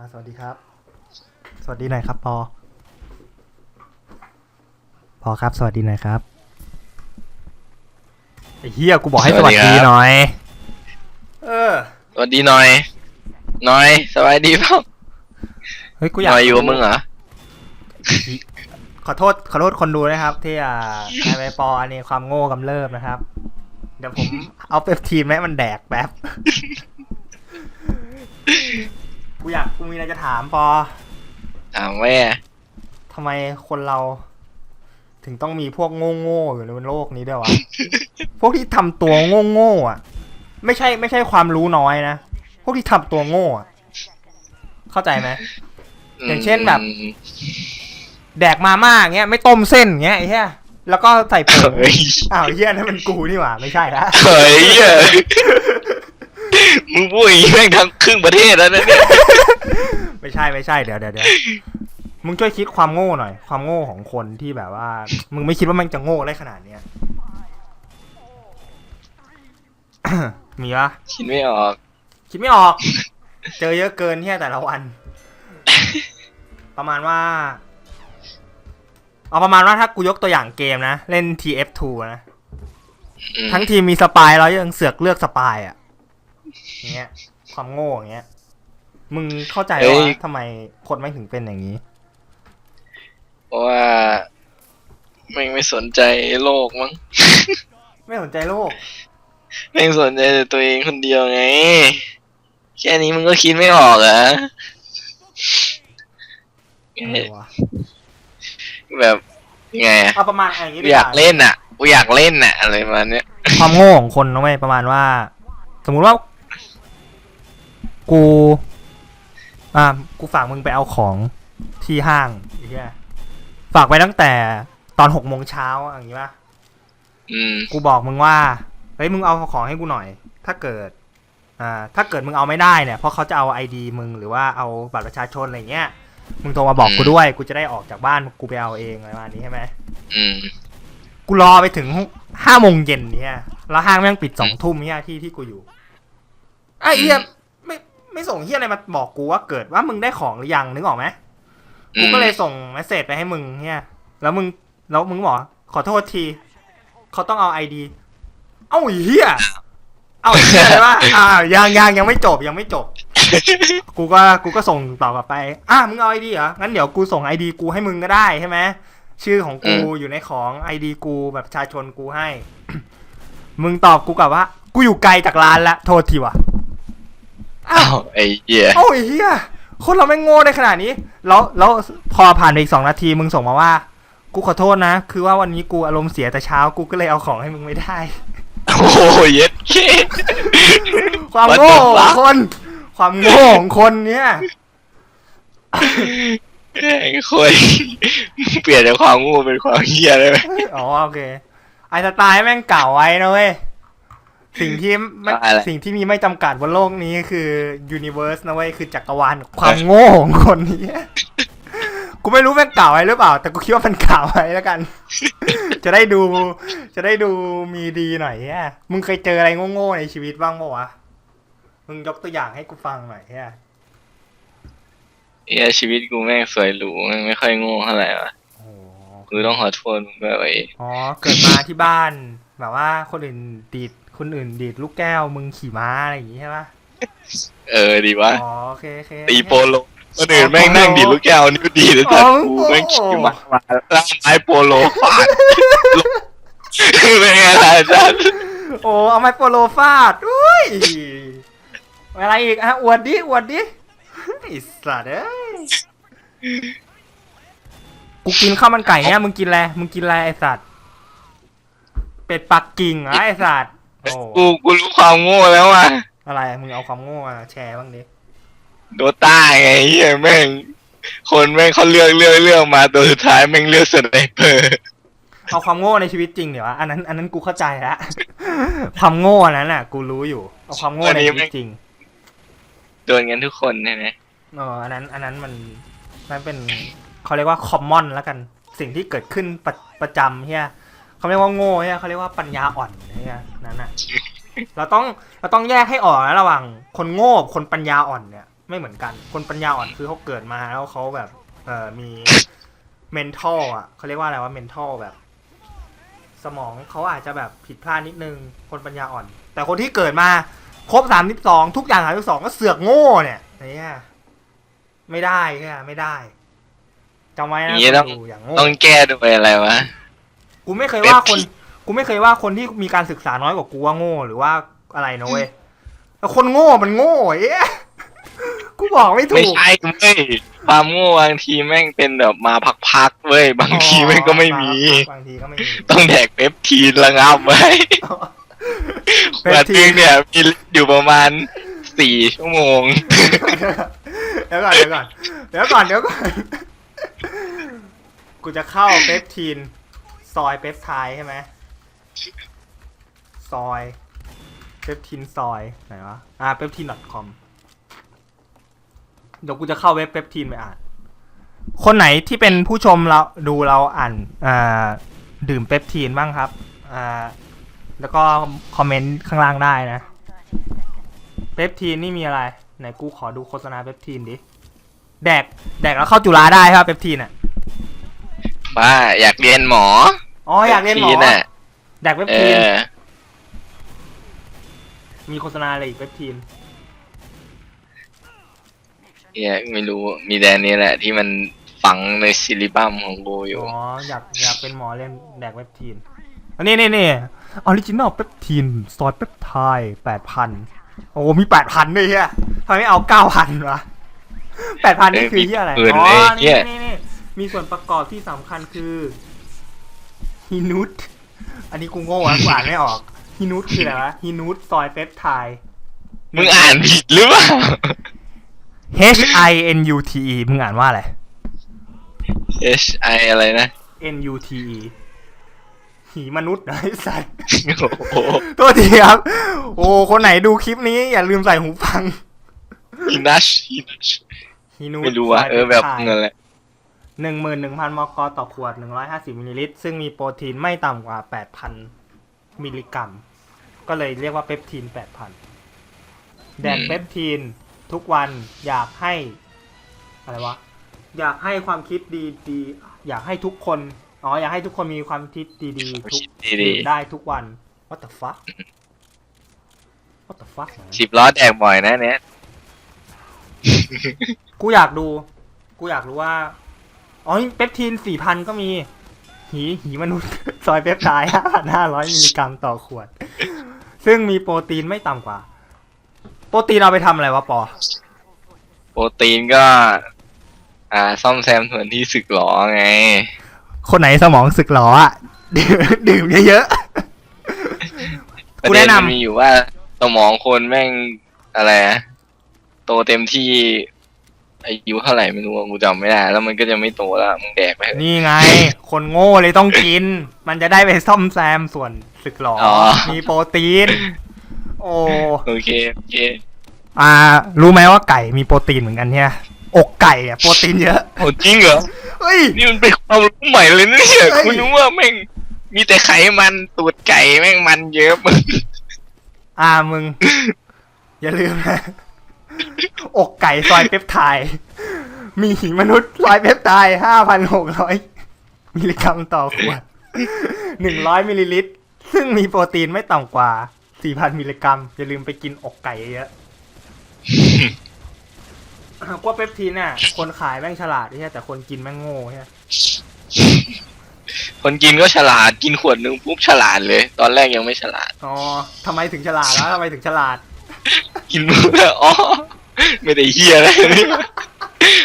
อ่าสวัสดีครับ สวัสดีหน่อยครับปอพอครับ สวัสดีหน่อยครับไอ้เฮียกูบอกให้สสวัวัสสดีดีครับ หน่อย เออ สวัสดีหน่อย หน่อยสบายดีเปล่าเฮ้ยกูอหยากน่อยอยู่กับมึงเหรอ ขอโทษขอโทษคนดูนะครับ ที่อ่าไอไปปออันนี้ความโง่กำเริบนะครับ เดี๋ยวผม เอาเปปทีนให้มันแดกแป๊บ กูอยากกูมีอะไรจะถามปอถามแม่ทำไมคนเรา ถึงต้องมีพวกโง่ๆอยู่ในโลกนี้ด้วยวะ พวกที่ทำตัวโง่ๆอะ ไม่ใช่ไม่ใช่ความรู้น้อยนะ พวกที่ทำตัวโง่อะเข้าใจไหม อย่างเช่นแบบ แดกมาม่าอย่างเงี้ยไม่ต้มเส้นอย่างเงี้ยไอ้เหี้ยแล้วก็ใส่ผงเฮ้ยอ้าวไอ้เหี้ยนั่นมันกูนี่หว่าไม่ใช่ละ เฮ้ยเหี้ย มึงพูดอย่างนี้แม่งทั้งครึ่งประเทศแล้วนะเนี่ยไม่ใช่ไม่ใช่เดี๋ยวเดี๋ยวเดี๋ยวมึงช่วยคิดความโง่หน่อย ความโง่ของคนที่แบบว่า มึงไม่คิดว่ามันจะโง่ได้ขนาดเนี้ย มีปะคิดไม่ออก คิดไม่ออก เจอเยอะเกินที่แต่ละวัน ประมาณว่า เอาประมาณว่าถ้ากูยกตัวอย่างเกมนะ เล่น TF2 นะอืมทั้งทีมมีสปายแล้วยังเสือกเลือกสปายอะอย่าง เงี้ย ความโง่อย่างเงี้ย มึงเข้าใจว่าทำไมคนไม่งถึงเป็นอย่างนี้ เพราะว่าแม่งไม่สนใจโลกมั้ง ไม่สนใจโลกแม่งสนใจแต่ตัวเองคนเดียวไง แค่นี้มึงก็คิดไม่ออกเหรอเออวะแบบยังไงอะเอาประมาณอย่างนี้กูดีอยากเล่นอะกูอยากเล่นอะอะไรประมาณเนี้ยความโง่ของคนนะเว้ยประมาณว่า สมมุติว่า กู อ่า กูฝากมึงไปเอาของที่ห้างไอ้เหี้ยฝากไปตั้งแต่ตอนหกโมงเช้าอย่างนี้ป่ะ อืม กูบอกมึงว่า เฮ้ย มึงเอาของให้กูหน่อย ถ้าเกิด อ่า ถ้าเกิดมึงเอาไม่ได้เนี่ย เพราะเขาจะเอาไอดีมึงหรือว่าเอาบัตรประชาชนอะไรเงี้ย มึงโทรมาบอกกูด้วย กูจะได้ออกจากบ้าน กูไปเอาเองอะไรประมาณนี้ใช่ไหม อืม กูรอไปถึงห้าโมงเย็นเนี่ย แล้วห้างแม่งปิดสองทุ่มเนี่ยที่ที่กูอยู่ไอ้เหี้ย ไม่ไม่ส่งเหี้ยอะไรมาบอกกูว่าเกิดว่ามึงได้ของหรือยังนึกออกไหมกูก็เลยส่งเมสเซจไปให้มึงเนี่ยแล้วมึงแล้วมึงบอกขอโทษทีเขาต้องเอาไอดีเอ้าไอ้เหี้ยเอาไอ้เหี้ยเลยว่าอ่ายังยังยังไม่จบยังไม่จบ กูก็กูก็ส่งต่อกลับไป อะมึงเอาไอดีเหรองั้นเดี๋ยวกูส่งไอดีกูให้มึงก็ได้ใช่ไหมชื่อของกูอยู่ในของไอดีกูแบบประชาชนกูให้ มึงตอบกูกลับว่า กูอยู่ไกลจากร้านละโทษทีว่ะ อ้าอ้าววไอ้เหี้ยโอ้ยเฮียคนเราไม่งโง่ได้ขนาดนี้ แล้วแล้วพอผ่านไปอีกสองนาทีมึงส่งมาว่า กูขอโทษนะ คือว่าวันนี้กูอารมณ์เสียแต่เช้ากูก็เลยเอาของให้มึงไม่ได้ โอ้ยเย็ดเค ความโง่ของคน ความโง่ของคนเนี่ยไอ้คยเปลี่ยนจากความโงูเป็นความเหี้ยได้ไหม อ๋อโอเคไอสไตล์แม่งเก่าไว้นะเว้ย สิ่งที่ไม่สิ่งที่มีไม่จำกัดบนโลกนี้คือยูนิเวอร์สนะเว้ยคือจักรวาลความโง่ของคนนี้ กูไม่รู้แม่งเก่าไว้หรือเปล่า แต่กูคิดว่ามันเก่าไว้แล้วกัน จะได้ดู จะได้ดูมีดีหน่อยแย่มึงเคยเจออะไรโง่ๆในชีวิตบ้างปะวะมึงยกตัวอย่างให้กูฟังหน่อยแย่เหี้ยชีวิตกูแม่งสวยหรูแม่งไม่ค่อยโง่เท่าไหร่วะโอ้โหกูต้องขอโทษมึงด้วยไอ้อ๋อเกิดมาที่บ้าน แบบว่าคนอื่นดีด คนอื่นดีดลูกแก้วมึงขี่ม้าอะไรอย่างงี้ใช่ปะเออดีวะอ๋อโอเคโอเคตีโปโลคนอื่นแม่งนั่งดีดลูกแก้วนี่ก็ดีแต่แต่กูแม่งขี่มาแล้วไม้โปโลฟาดเป็นไงล่ะอาจารย์โอ้เอาไม้โปโลฟาดอุ้ยอะไรอีกอะอวดดิอวดดิไอ้สัตว์เอ้ยกูกินข้าวมันไก่เนี่ยมึงกินอะไรมึงกินอะไรไอ้สัตว์เป็ดปักกิ่งเหรอไอ้สัตว์ โอ้กูกูรู้ความโง่แล้วว่ะอะไรมึงเอาความโง่มาแชร์บ้างดิโดต้าไงเฮียแม่ง คนแม่งเขาเลือกเลือกเลือกมาตัวสุดท้ายแม่งเลือกสไนเปอร์เอาความโง่ในชีวิตจริงเดี๋ยวอันนั้นอันนั้นกูเข้าใจแล้วความโง่อันนั้นน่ะ กูรู้อยู่เอาความโง่ในชีวิตจริงโดนกันทุกคนใช่ไหมเอออันนั้น อันนั้นมันมันเป็นเขาเรียกว่าคอมมอนแล้วกัน สิ่งที่เกิดขึ้นประประจำเฮีย เขาเรียกว่าโง่เฮียเขาเรียกว่าปัญญาอ่อนเฮียนั่นน่ะเราต้องเราต้องแยกให้ออกนะระหว่าง คนโง่กับคนปัญญาอ่อนเนี่ยไม่เหมือนกัน คนปัญญาอ่อนคือเขาเกิดมาแล้วเขาแบบเออมี mental อะเขาเรียกว่าอะไรว่า mental แบบ สมองเขาอาจจะแบบผิดพลาดนิดนึง คนปัญญาอ่อน แต่คนที่เกิดมาครบสามสิบสองทุกอย่างสามสิบสองก็เสือกโง่เนี่ยเนี่ยไม่ได้แค่ไม่ได้จำไว้อนะย่างนี้ต้องคนดูอย่างโง่ต้องแก้ด้วยอะไรวะ กูไม่เคยว่าคนเป๊ปกูไม่เคยว่าคนที่มีการศึกษาน้อยกว่ากูว่าโง่หรือว่าอะไรนะเว้ยแต่คนโง่มันโง่เอ๊ะกูบอกไม่ถูไม่กใช่เว้ยความโง่บางทีแม่งเป็นแบบมาพักๆเว้ยบางทีแม่งก็ไม่มีบางทีก็ไม่มีต้องแดกเปปทีนระงับไว้เป๊ปวันทีนึนงเนี่ยมีอยู่ประมาณสี่ชั่วโมงเดี๋ยวก่อนเดี๋ยวก่อนเดี๋ยวก่อนเดี๋ยวก่อนกูจะเข้าเปปทีน ซอยเปปไทด์ใช่ไหมซอยเปปทีนซอยไหนวะอ่าเปปทีน .com เดี๋ยวกูจะเข้าเว็บเปปทีนไปอ่าน คนไหนที่เป็นผู้ชมเราดูเราอ่านอ่าดื่มเปปทีนบ้างครับอ่าแล้วก็คอมเมนต์ข้างล่างได้นะเปปทีนนี่มีอะไร ไหนกูขอดูโฆษณาเปปทีนดิ แดก แดกแล้วเข้าจุฬาได้ครับเปปทีนอะ บ้าอยากเรียนหมออ๋ออยากเรียนหมอปปทีน่ะแดกเปปเอทีนอมีโฆษณาอะไรอีกเปปทีนเนี่ยไม่รู้มีแดนนี้แหละ ที่มันฝังในซิลิบัมของกูอยู่ อ๋ออยากอยากเป็นหมอเรียนแดกเปปทีนอันนี้นี่นี่ออริจินอลเปปทีนซอยเปปไทด์แปดพันโอ้มีแปดพันด้วยเฮียทำไมไม่เอาเก้าพันวะแปดพันนี่คือเฮียอะไรเอออ๋มีอปืนเลยเหี้นี่ย นี่นี่ มีส่วนประกอบที่สำคัญคือฮินุตอันนี้กูโง่อะกูอ่านไม่ออกฮินุตคืออะไรวะฮินุตซอยเปปไทด์มึงอ่านผิดหรือเปล่า H I N U T E มึงอ่านว่าอะไร H I อะไรนะ N U T E หีมนุษย์นะไอ้สัสโอ้โหโทษทีครับ โอ้ คนไหนดูคลิปนี้อย่าลืมใส่หูฟังฮินัชฮินัชฮีนูไม่รู้ว่าเออแบบเงินแหละ หนึ่งหมื่นหนึ่งพันมก ต่อขวดหนึ่งร้อยห้าสิบมิลลิลิตร ซึ่งมีโปรตีนไม่ต่ำกว่าแปดพันมิลลิกรัม ก็เลยเรียกว่าเปปทีนแปดพันแดกเปปทีนทุกวันอยากให้ อะไรวะ อยากให้ความคิดดีดีๆ อยากให้ทุกคน อ๋อ อยากให้ทุกคนมีความคิดดีๆ ทุกคิดดีดื่มได้ทุกวัน what the fuck what the fuck ๆสิบล้อแดกบ่อยนะเนี่ยกูอยากดู กูอยากรู้ว่า อ๋อเปปทีนสี่พันก็มี หีหีมนุษย์ ซอยเปปไทด์ห้าพันห้าร้อยมิลลิกรัมต่อขวด ซึ่งมีโปรตีนไม่ต่ำกว่า โปรตีนเอาไปทำอะไรวะปอ โปรตีนก็ อ่า ซ่อมแซมส่วนที่สึกหรอไง คนไหนสมองสึกหรออะ ดื่มดื่มเยอะประกูเด็แนะนนำ มันมีอยู่ว่าสมองคนแม่งอะไรอะโตเต็มที่ อายุเท่าไหร่ไม่รู้อะกูจำไม่ได้แล้วมันก็จะไม่โตแล้วมึงแดกไปเถๆอะ นี่ไง คนโง่เลยต้องกิน มันจะได้ไปซ่อมแซมส่วนสึกหรออ๋อมีโปรตีน โอ้โอเคโอเคอ่ารู้ไหมว่าไก่มีโปรตีนเหมือนกันเนี่ยอกไก่อะโปรตีนเยอะโหจริงเหรอ เฮ้ย นี่มันเป็นความรู้ใหม่เลยนะเนี่ยเอ้ยคุณนึกว่าแม่งมีแต่ไขมันตูดไก่แม่งมันเยอะมึงอ่ามึง อย่าลืมนะ อกไก่ซอยเปปไทด์มีหิมนุษย์ซอยเปปไทด์ห้าพันหกร้อยมิลลิกรัมต่อขวดหนึ่งร้อยมิลลิลิตร ซึ่งมีโปรตีนไม่ต่ำกว่าสี่พันมิลลิกรัม อย่าลืมไปกินอกไก่เยอะๆกว่าเปปทีนน่ะ คนขายแม่งฉลาดใช่แต่คนกินแม่งโง่ใช่คนกินก็ฉลาดกินขวดนึงปุ๊บฉลาดเลย ตอนแรกยังไม่ฉลาด อ๋อทำไมถึงฉลาดแล้วทำไมถึงฉลาด กินปุ๊บแล้วอ๋อไม่ได้เฮียอะไรเลย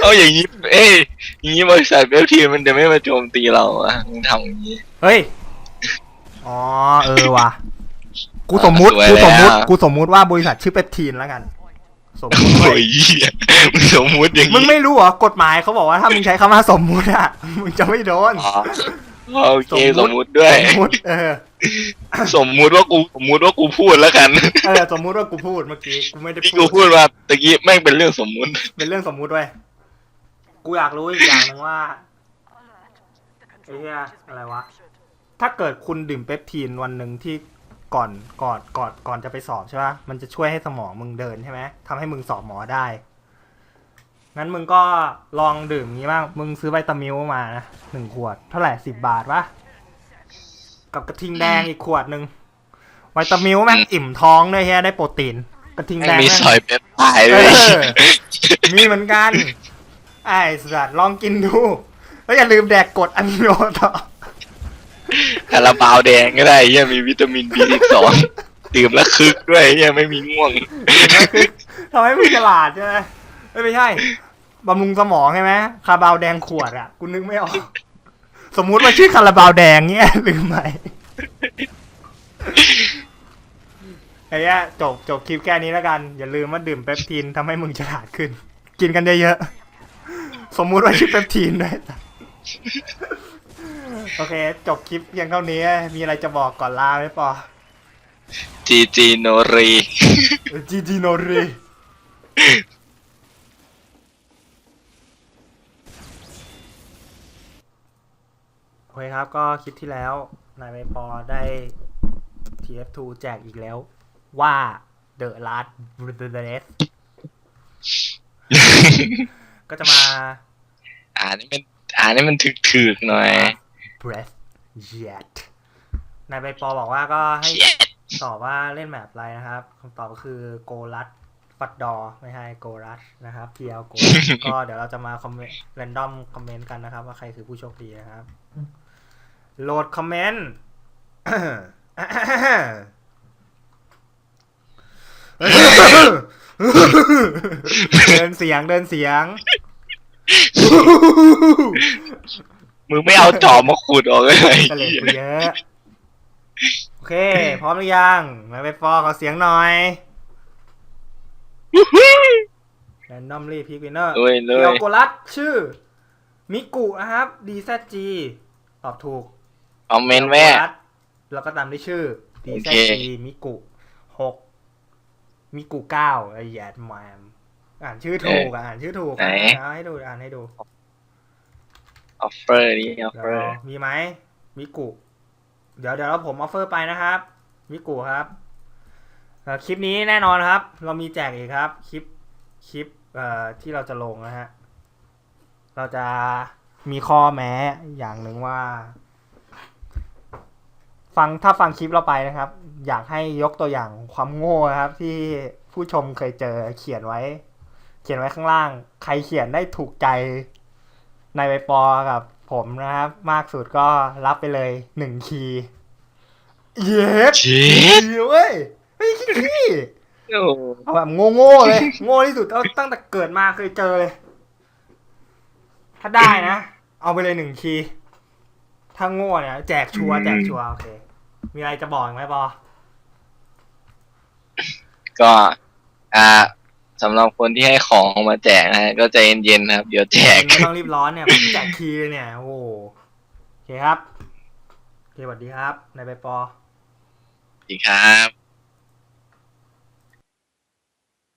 เอาอย่างนี้ เอ้ยอย่างนี้บริษัทเบลทีมันจะไม่มาโจมตีเราอะมึงทำอย่างนี้ เฮ้ย อ๋อ เออว่ะ กูสมมุติสวยกูสมมุติแล้วกูสมมุติว่าบริษัทชื่อเปปทีนแล้วกัน สมมุติ โอ้เว้ยยเหี้ยมึงสมมุติอย่างมึงนี้ไม่รู้เหรอกฎหมายเขาบอกว่าถ้ามึงใช้คำว่าสมมุติอะมึงจะไม่โดน อ๋อโอเคสสมมมุมุติติด้วย สมมุติ เออ สมมุติว่ากูสมมุติว่ากูพูดแล้วกันเออสมมุติว่ากูพูดเมื่อกี้กูไม่ได้ที่พูกูดพูดมาตะกี้แม่งเป็นเรื่องสมมุติ เป็นเรื่องสมมุติเว้ยกูอยากรู้อีกอย่างหนึ่งว่าไอ้เหี้ยอะไรวะ ถ้าเกิดคุณดื่มเปปทีนวันหนึ่งที่ก่อนก่อนก่อนก่อนจะไปสอบใช่ปะมันจะช่วยให้สมองมึงเดินใช่ไหมทำให้มึงสอบหมอได้ งั้นมึงก็ลองดื่มงี้บ้าง มึงซื้อไวตามิลมานะหนึ่งขวด เท่าไหร่สิบบาทปะ กับกระทิงแดงอีกขวดหนึ่งไวตามิลแม่งอิ่มท้องด้วยเฮียได้โปรตีน กระทิงแดงมีแม่งซอยเป็ดพายเอด้วยอมีเหมือนกันไอ้สัตว์ลองกินดู แล้วอย่าลืมแดกกรดอะมิโนต่อคาราบาวแดงก็ได้เฮียมีวิตามิน B12 ดื่มแล้วคึกด้วยเฮียไม่มีง่วงทำให้มึงฉลาดใช่ไหมเอ้ยไม่ใช่บำรุงสมองใช่ไหมคาราบาวแดงขวดอะกูนึกไม่ออก สมมุติว่าชื่อคาราบาวแดงเนี้ยลืมไหมไอ้เนี้ยจบจบคลิปแค่นี้แล้วกัน อย่าลืมว่าดื่มเปปทีนทำให้มึงฉลาดขึ้น กินกันเยอะๆสมมุติว่าชื่อเปปทีนด้วยโอเค จบคลิปเพียงเท่านี้ มีอะไรจะบอกก่อนลาไหมปอจีจีโนรีจีจีโนรี อเคครับก็คลิปที่แล้วนายใบปอได้ TF2 แจกอีกแล้ว ว่า The Last b r e a t h ก็จะมา อ่านให้มันอ่านให้มันถึกๆหน่อย breath yet นายใบปอบอกว่าก็ให้ตอบว่าเล่นแบบอะไรนะครับคำตอบก็คือโกลัดฟัดดอไม่ใช่โกรัชนะครับเพียวโกก็เดี๋ยวเราจะมาคอมเมนต์แรนดอมคอมเมนต์กันนะครับ ว่าใครคือผู้โชคดีนะครับ โหลดคอมเมนต์เดินเสียงเดินเสียง มึงไม่เอาจอบมาขุดออกเลยกระเหล็กกูเยอะ โอเค พร้อมหรือยัง มาไปฟอขอเสียงหน่อย แรนดอมรีพิกวินเนอร์เลยเลเดียยวโกลัสชื่อ มิกุนะครับ DZG ตอบถูก คอมเมนต์แม่เดียวโกลัสแล้วก็ตามด้วยชื่อโอเค DZG มิกุหกมิกุเก้าไอ้แยดแมมอ่านชื่อถูกอะอ่านชื่อถูกไหน เอาให้ดูอ่านให้ดูออฟเฟอร์นี่ออฟเดี๋เฟอยวร์มีไหมมิกุ เดี๋ยวเดี๋ยวผมออฟเฟอร์ไปนะครับมิกุครับเอ่อคลิปนี้แน่นอนครับ เรามีแจกอีกครับ คลิปคลิปเอ่อที่เราจะลงนะฮะ เราจะมีข้อแม้อย่างหนึ่งว่า ฟังถ้าฟังคลิปเราไปนะครับ อยากให้ยกตัวอย่างความโง่นะครับ ที่ผู้ชมเคยเจอเขียนไว้ เขียนไว้ข้างล่าง ใครเขียนได้ถูกใจในใบปอกับผมนะครับ มากสุดก็รับไปเลยหนึ่งคีย์เย็ดเจ็ดดีเว้ยไม่ขี้ขี้โอ้เอาแบบโง่ๆเลย โง่ที่สุดเอาตั้งแต่เกิดมาเคยเจอเลย ถ้าได้นะ เอาไปเลยหนึ่งคีย์ถ้าโง่เนี่ยแจกชัวร์แจกชัวร์โอเค มีอะไรจะบอกอีกไหมปอก็อ่าสำหรับคนที่ให้ของมาแจกนะฮะก็ใจเย็นๆนะครับ เดี๋ยวแจก ไม่ต้องรีบร้อนเนี่ยผมแจกคีย์เลยเนี่ย โอ้โหโอเคครับโอเคสวัสดีครับนายใบปออีกครับ